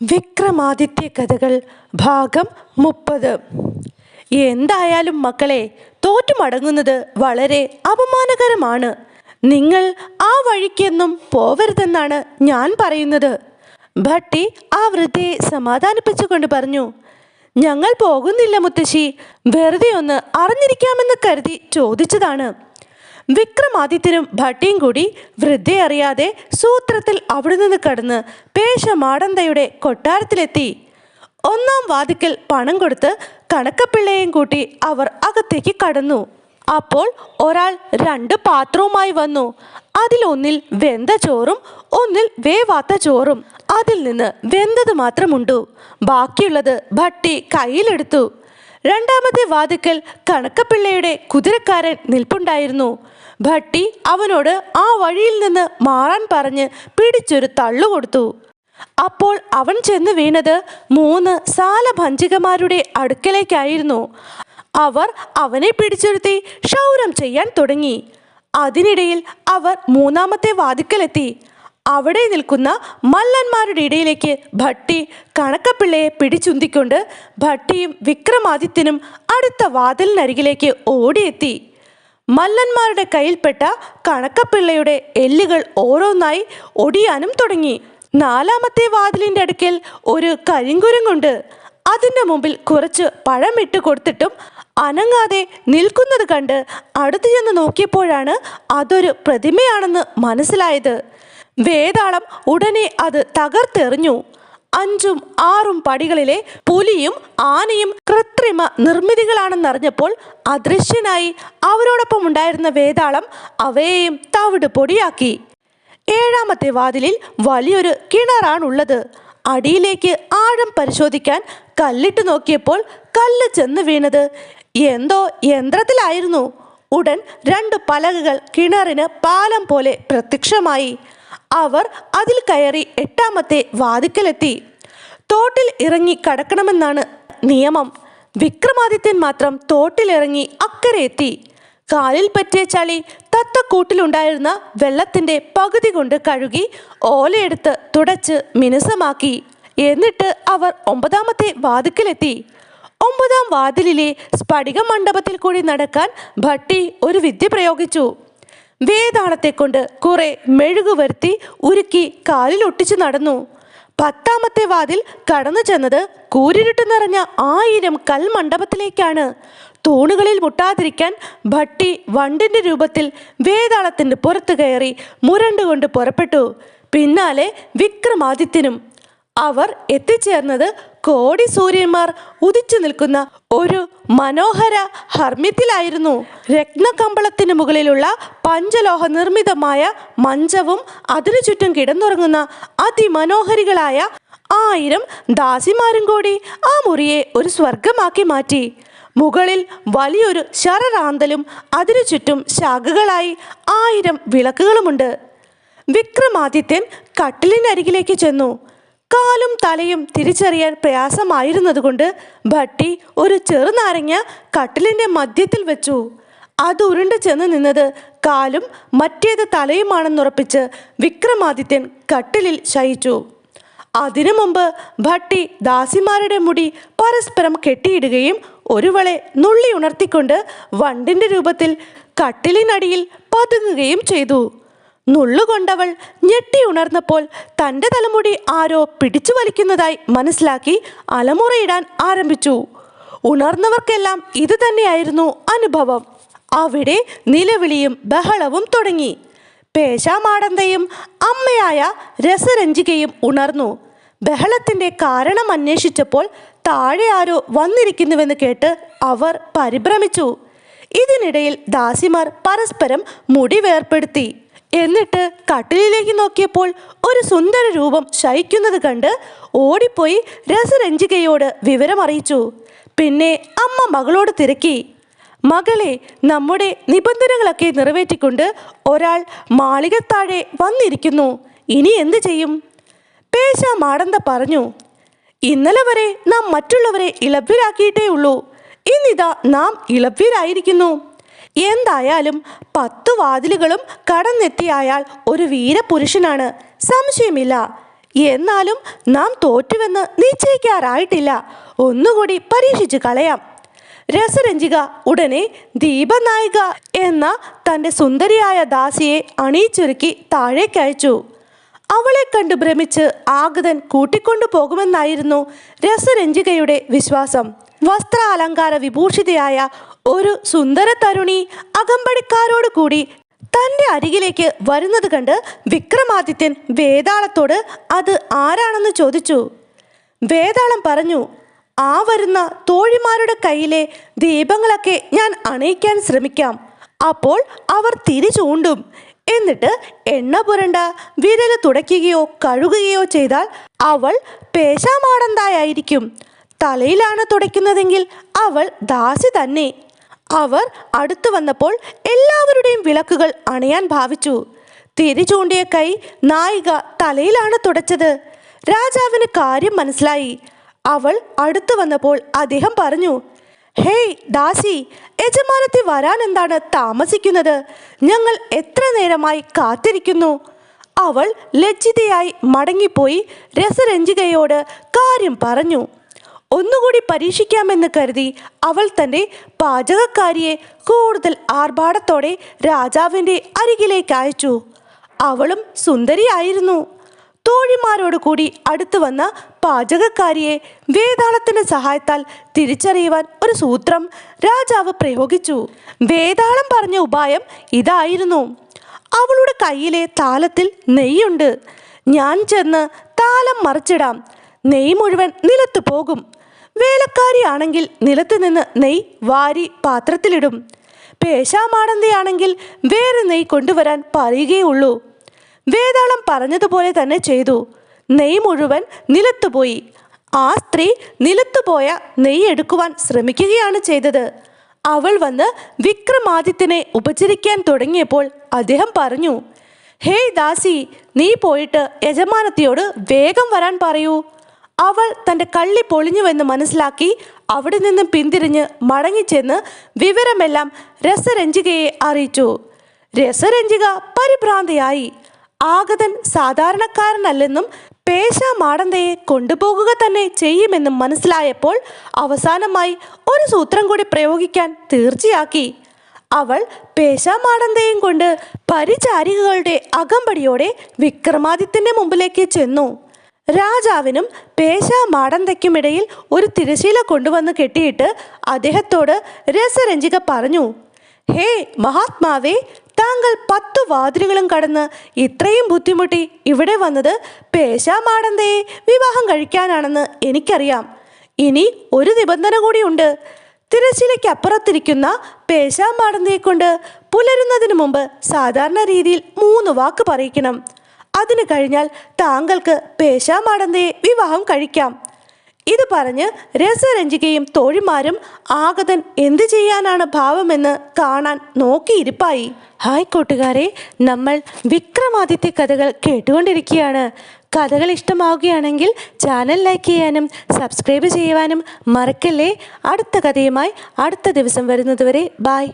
വിക്രമാദിത്യ കഥകൾ ഭാഗം മുപ്പത്. എന്തായാലും മക്കളെ തോറ്റു മടങ്ങുന്നത് വളരെ അപമാനകരമാണ്. നിങ്ങൾ ആ വഴിക്കെന്നും പോവരുതെന്നാണ് ഞാൻ പറയുന്നത്. ഭട്ടി ആ വൃദ്ധയെ സമാധാനിപ്പിച്ചുകൊണ്ട് പറഞ്ഞു ഞങ്ങൾ പോകുന്നില്ല മുത്തശ്ശി വെറുതെ ഒന്ന് അറിഞ്ഞിരിക്കാമെന്ന് കരുതി ചോദിച്ചതാണ്. വിക്രമാദിത്യനും ഭട്ടിയും കൂടി വൃദ്ധയെ അറിയാതെ സൂത്രത്തിൽ അവിടെ നിന്ന് കടന്ന് പേശമാടന്തയുടെ കൊട്ടാരത്തിലെത്തി. ഒന്നാം വാതിക്കൽ പണം കൊടുത്ത് കണക്കപ്പിള്ളയെയും കൂട്ടി അവർ അകത്തേക്ക് കടന്നു. അപ്പോൾ ഒരാൾ രണ്ട് പാത്രവുമായി വന്നു. അതിലൊന്നിൽ വെന്ത ചോറും ഒന്നിൽ വേവാത്ത ചോറും. അതിൽ നിന്ന് വെന്തത് മാത്രമുണ്ടു. ബാക്കിയുള്ളത് ഭട്ടി കയ്യിലെടുത്തു. രണ്ടാമത്തെ വാതിക്കൽ കണക്കപ്പിള്ളയുടെ കുതിരക്കാരൻ നിൽപ്പുണ്ടായിരുന്നു. ഭട്ടി അവനോട് ആ വഴിയിൽ നിന്ന് മാറാൻ പറഞ്ഞ് പിടിച്ചൊരു തള്ളു കൊടുത്തു. അപ്പോൾ അവൻ ചെന്ന് വീണത് മൂന്ന് സാലഭഞ്ചികമാരുടെ അടുക്കലേക്കായിരുന്നു. അവർ അവനെ പിടിച്ചിരുത്തി ക്ഷൗരം ചെയ്യാൻ തുടങ്ങി. അതിനിടയിൽ അവർ മൂന്നാമത്തെ വാതിക്കലെത്തി. അവിടെ നിൽക്കുന്ന മല്ലന്മാരുടെ ഇടയിലേക്ക് ഭട്ടി കണക്കപ്പിള്ളയെ പിടിച്ചുന്തിക്കൊണ്ട് ഭട്ടിയും വിക്രമാദിത്യനും അടുത്ത വാതിലിനരികിലേക്ക് ഓടിയെത്തി. മല്ലന്മാരുടെ കയ്യിൽപ്പെട്ട കണക്കപ്പിള്ളയുടെ എല്ലുകൾ ഓരോന്നായി ഒടിയാനും തുടങ്ങി. നാലാമത്തെ വാതിലിന്റെ അടുക്കൽ ഒരു കരിങ്കുരങ്ങുണ്ട്. അതിന്റെ മുമ്പിൽ കുറച്ച് പഴമിട്ട് കൊടുത്തിട്ടും അനങ്ങാതെ നിൽക്കുന്നത് കണ്ട് അടുത്തു ചെന്ന് നോക്കിയപ്പോഴാണ് അതൊരു പ്രതിമയാണെന്ന് മനസ്സിലായത്. വേതാളം ഉടനെ അത് തകർത്തെറിഞ്ഞു. അഞ്ചും ആറും പടികളിലെ പുലിയും ആനയും കൃത്രിമ നിർമ്മിതികളാണെന്നറിഞ്ഞപ്പോൾ അദൃശ്യനായി അവരോടൊപ്പം ഉണ്ടായിരുന്ന വേതാളം അവയെയും തവിട് പൊടിയാക്കി. ഏഴാമത്തെ വാതിലിൽ വലിയൊരു കിണറാണുള്ളത്. അടിയിലേക്ക് ആഴം പരിശോധിക്കാൻ കല്ലിട്ട് നോക്കിയപ്പോൾ കല്ല് ചെന്ന് വീണത്. എന്തോ യന്ത്രത്തിലായിരുന്നു. ഉടൻ രണ്ട് പലകകൾ കിണറിന് പാലം പോലെ പ്രത്യക്ഷമായി. അവർ അതിൽ കയറി എട്ടാമത്തെ വാതിക്കലെത്തി. തോട്ടിൽ ഇറങ്ങി കടക്കണമെന്നാണ് നിയമം. വിക്രമാദിത്യൻ മാത്രം തോട്ടിലിറങ്ങി അക്കരെ എത്തി. കാലിൽ പറ്റിയ ചളി തത്തക്കൂട്ടിലുണ്ടായിരുന്ന വെള്ളത്തിന്റെ പകുതി കൊണ്ട് കഴുകി ഓലയെടുത്ത് തുടച്ച് മിനുസമാക്കി. എന്നിട്ട് അവർ ഒമ്പതാമത്തെ വാതിക്കലെത്തി. ഒമ്പതാം വാതിലിലെ സ്ഫടിക മണ്ഡപത്തിൽ കൂടി നടക്കാൻ ഭട്ടി ഒരു വിദ്യ പ്രയോഗിച്ചു. വേതാളത്തെ കൊണ്ട് കുറെ മെഴുകു വരുത്തി ഉരുക്കി കാലിൽ ഒട്ടിച്ചു നടന്നു. പത്താമത്തെ വാതിൽ കടന്നു ചെന്നത് കൂരിരുട്ട് നിറഞ്ഞ ആയിരം കൽമണ്ഡപത്തിലേക്കാണ്. തൂണുകളിൽ മുട്ടാതിരിക്കാൻ ഭട്ടി വണ്ടിന്റെ രൂപത്തിൽ വേതാളത്തിന്റെ പുറത്തു കയറി മുരണ്ടുകൊണ്ട് പുറപ്പെട്ടു. പിന്നാലെ വിക്രമാദിത്യനും അവർ എത്തിച്ചേർന്നത് കോടി സൂര്യന്മാർ ഉദിച്ചു നിൽക്കുന്ന ഒരു മനോഹര ഹർമ്മ്യത്തിലായിരുന്നു. രത്നകമ്പളത്തിന് മുകളിലുള്ള പഞ്ചലോഹ നിർമ്മിതമായ മഞ്ചവും അതിനു ചുറ്റും കിടന്നുറങ്ങുന്ന അതിമനോഹരികളായ ആയിരം ദാസിമാരും കൂടി ആ മുറിയെ ഒരു സ്വർഗമാക്കി മാറ്റി. മുകളിൽ വലിയൊരു ശരറാന്തലും അതിനു ചുറ്റും ശാഖകളായി ആയിരം വിളക്കുകളുമുണ്ട്. വിക്രമാദിത്യൻ കട്ടിലിനരികിലേക്ക് ചെന്നു. കാലും തലയും തിരിച്ചറിയാൻ പ്രയാസമായിരുന്നതുകൊണ്ട് ഭട്ടി ഒരു ചെറുനാരങ്ങ കട്ടിലിന്റെ മധ്യത്തിൽ വെച്ചു. അത് ഉരുണ്ട് ചെന്ന് നിന്നത് കാലും മറ്റേത് തലയുമാണെന്നുറപ്പിച്ച് വിക്രമാദിത്യൻ കട്ടിലിൽ ശയിച്ചു. അതിനു മുമ്പ് ഭട്ടി ദാസിമാരുടെ മുടി പരസ്പരം കെട്ടിയിടുകയും ഒരുവളെ നുള്ളി ഉണർത്തിക്കൊണ്ട് വണ്ടിന്റെ രൂപത്തിൽ കട്ടിലിനടിയിൽ പതുങ്ങുകയും ചെയ്തു. നുള്ളുകൊണ്ടവൾ ഞെട്ടി ഉണർന്നപ്പോൾ തന്റെ തലമുടി ആരോ പിടിച്ചു വലിക്കുന്നതായി മനസ്സിലാക്കി അലമുറയിടാൻ ആരംഭിച്ചു. ഉണർന്നവർക്കെല്ലാം ഇത് തന്നെയായിരുന്നു അനുഭവം. അവിടെ നിലവിളിയും ബഹളവും തുടങ്ങി. പേശാമാടന്തയും അമ്മയായ രസരഞ്ജികയും ഉണർന്നു. ബഹളത്തിന്റെ കാരണം അന്വേഷിച്ചപ്പോൾ താഴെ ആരോ വന്നിരിക്കുന്നുവെന്ന് കേട്ട് അവർ പരിഭ്രമിച്ചു. ഇതിനിടയിൽ ദാസിമാർ പരസ്പരം മുടി വേർപ്പെടുത്തി എന്നിട്ട് കട്ടിലിലേക്ക് നോക്കിയപ്പോൾ ഒരു സുന്ദര രൂപം ശയിക്കുന്നത് കണ്ട് ഓടിപ്പോയി രസരഞ്ജികയോട് വിവരമറിയിച്ചു. പിന്നെ അമ്മ മകളോട് തിരക്കി. മകളെ നമ്മുടെ നിബന്ധനകളൊക്കെ നിറവേറ്റിക്കൊണ്ട് ഒരാൾ മാളികത്താഴെ വന്നിരിക്കുന്നു. ഇനി എന്തു ചെയ്യും? പേശ മാടന്ത പറഞ്ഞു ഇന്നലെ വരെ നാം മറ്റുള്ളവരെ ഇളഭ്യരാക്കിയിട്ടേ ഉള്ളൂ ഇന്നിതാ നാം ഇളഭ്യരായിരിക്കുന്നു എന്തായാലും പത്തു വാതിലുകളും കടന്നെത്തിയ അയാൾ ഒരു വീരപുരുഷനാണ്. സംശയമില്ല. എന്നാലും നാം തോറ്റുവെന്ന് നിശ്ചയിക്കാറായിട്ടില്ല. ഒന്നുകൂടി പരീക്ഷിച്ചു കളയാം. രസരഞ്ജിക ഉടനെ ദീപനായിക എന്ന തന്റെ സുന്ദരിയായ ദാസിയെ അണിയിച്ചൊരുക്കി താഴേക്കയച്ചു. അവളെ കണ്ട് ഭ്രമിച്ച് ആഗതൻ കൂട്ടിക്കൊണ്ടു പോകുമെന്നായിരുന്നു രസരഞ്ജികയുടെ വിശ്വാസം. വസ്ത്രാലങ്കാര വിഭൂഷിതയായ ഒരു സുന്ദര തരുണി അകമ്പടിക്കാരോട് കൂടി തന്റെ അരികിലേക്ക് വരുന്നത് കണ്ട് വിക്രമാദിത്യൻ വേതാളത്തോട് അത് ആരാണെന്ന് ചോദിച്ചു. വേതാളം പറഞ്ഞു ആ വരുന്ന തോഴിമാരുടെ കയ്യിലെ ദീപങ്ങളൊക്കെ ഞാൻ അണയിക്കാൻ ശ്രമിക്കാം. അപ്പോൾ അവർ തിരി ചൂണ്ടും എന്നിട്ട് എണ്ണ പുരണ്ട വിരൽ തുടയ്ക്കുകയോ കഴുകുകയോ ചെയ്താൽ അവൾ പേശാമാടന്തായായിരിക്കും. തലയിലാണ് തുടയ്ക്കുന്നതെങ്കിൽ അവൾ ദാസി തന്നെ. അവർ അടുത്തു വന്നപ്പോൾ എല്ലാവരുടെയും വിളക്കുകൾ അണയാൻ ഭാവിച്ചു. തിരി ചൂണ്ടിയ കൈ നായിക തലയിലാണ് തുടച്ചത്. രാജാവിന് കാര്യം മനസ്സിലായി. അവൾ അടുത്തു വന്നപ്പോൾ അദ്ദേഹം പറഞ്ഞു ഹേയ് ദാസി യജമാനത്തി വരാൻ എന്താണ് താമസിക്കുന്നത്? ഞങ്ങൾ എത്ര നേരമായി കാത്തിരിക്കുന്നു? അവൾ ലജ്ജിതയായി മടങ്ങിപ്പോയി രസരഞ്ജികയോട് കാര്യം പറഞ്ഞു. ഒന്നുകൂടി പരീക്ഷിക്കാമെന്ന് കരുതി അവൾ തന്റെ പാചകക്കാരിയെ കൂടുതൽ ആർഭാടത്തോടെ രാജാവിന്റെ അരികിലേക്ക് അയച്ചു. അവളും സുന്ദരിയായിരുന്നു. തോഴിമാരോട് കൂടി അടുത്തു വന്ന പാചകക്കാരിയെ വേതാളത്തിന്റെ സഹായത്താൽ തിരിച്ചറിയുവാൻ ഒരു സൂത്രം രാജാവ് പ്രയോഗിച്ചു. വേതാളം പറഞ്ഞ ഉപായം ഇതായിരുന്നു. അവളുടെ കയ്യിലെ താലത്തിൽ നെയ്യുണ്ട്. ഞാൻ ചെന്ന് താലം മറിച്ചിടാം. നെയ് മുഴുവൻ നിലത്ത് പോകും. വേലക്കാരിയാണെങ്കിൽ നിലത്ത് നിന്ന് നെയ് വാരി പാത്രത്തിലിടും. പേശാമാടന്തയാണെങ്കിൽ വേറെ നെയ് കൊണ്ടുവരാൻ പറയുകയുള്ളൂ. വേതാളം പറഞ്ഞതുപോലെ തന്നെ ചെയ്തു. നെയ് മുഴുവൻ നിലത്തുപോയി ആ സ്ത്രീ നിലത്തുപോയ നെയ്യ് എടുക്കുവാൻ ശ്രമിക്കുകയാണ് ചെയ്തത്. അവൾ വന്ന് വിക്രമാദിത്യനെ ഉപചരിക്കാൻ തുടങ്ങിയപ്പോൾ അദ്ദേഹം പറഞ്ഞു ഹേയ് ദാസി നീ പോയിട്ട് യജമാനത്തിയോട് വേഗം വരാൻ പറയൂ. അവൾ തന്റെ കള്ളി പൊളിഞ്ഞുവെന്ന് മനസ്സിലാക്കി അവിടെ നിന്നും പിന്തിരിഞ്ഞ് മടങ്ങിച്ചെന്ന് വിവരമെല്ലാം രസരഞ്ജികയെ അറിയിച്ചു. രസരഞ്ജിക പരിഭ്രാന്തിയായി. ആഗതൻ സാധാരണക്കാരനല്ലെന്നും പേശ മാടന്തയെ കൊണ്ടുപോകുക തന്നെ ചെയ്യുമെന്നും മനസ്സിലായപ്പോൾ അവസാനമായി ഒരു സൂത്രം കൂടി പ്രയോഗിക്കാൻ തീർച്ചയാക്കി. അവൾ പേശാമാടന്തയും കൊണ്ട് പരിചാരികകളുടെ അകമ്പടിയോടെ വിക്രമാദിത്യന്റെ മുമ്പിലേക്ക് ചെന്നു. രാജാവിനും പേശാമാടന്തയ്ക്കുമിടയിൽ ഒരു തിരശീല കൊണ്ടുവന്ന് കെട്ടിയിട്ട് അദ്ദേഹത്തോട് രസരഞ്ജിക പറഞ്ഞു ഹേ മഹാത്മാവേ താങ്കൾ പത്തു വാതിലുകളും കടന്ന് ഇത്രയും ബുദ്ധിമുട്ടി ഇവിടെ വന്നത് പേശാമാടന്തയെ വിവാഹം കഴിക്കാനാണെന്ന് എനിക്കറിയാം. ഇനി ഒരു നിബന്ധന കൂടിയുണ്ട്. തിരശ്ശീലയ്ക്കപ്പുറത്തിരിക്കുന്ന പേശാമാടന്തയെ കൊണ്ട് പുലരുന്നതിന് മുമ്പ് സാധാരണ രീതിയിൽ മൂന്ന് വാക്ക് പറയിക്കണം. അതിന് കഴിഞ്ഞാൽ താങ്കൾക്ക് പേശാമാടന്തയെ വിവാഹം കഴിക്കാം. ഇത് പറഞ്ഞ് രസരഞ്ജികയും തോഴിമാരും ആഗതൻ എന്തു ചെയ്യാനാണ് ഭാവമെന്ന് കാണാൻ നോക്കിയിരിപ്പായി. ഹായ് കൂട്ടുകാരെ നമ്മൾ വിക്രമാദിത്യ കഥകൾ കേട്ടുകൊണ്ടിരിക്കുകയാണ്. കഥകൾ ഇഷ്ടമാവുകയാണെങ്കിൽ ചാനൽ ലൈക്ക് ചെയ്യാനും സബ്സ്ക്രൈബ് ചെയ്യുവാനും മറക്കല്ലേ? അടുത്ത കഥയുമായി അടുത്ത ദിവസം വരുന്നതുവരെ ബായ്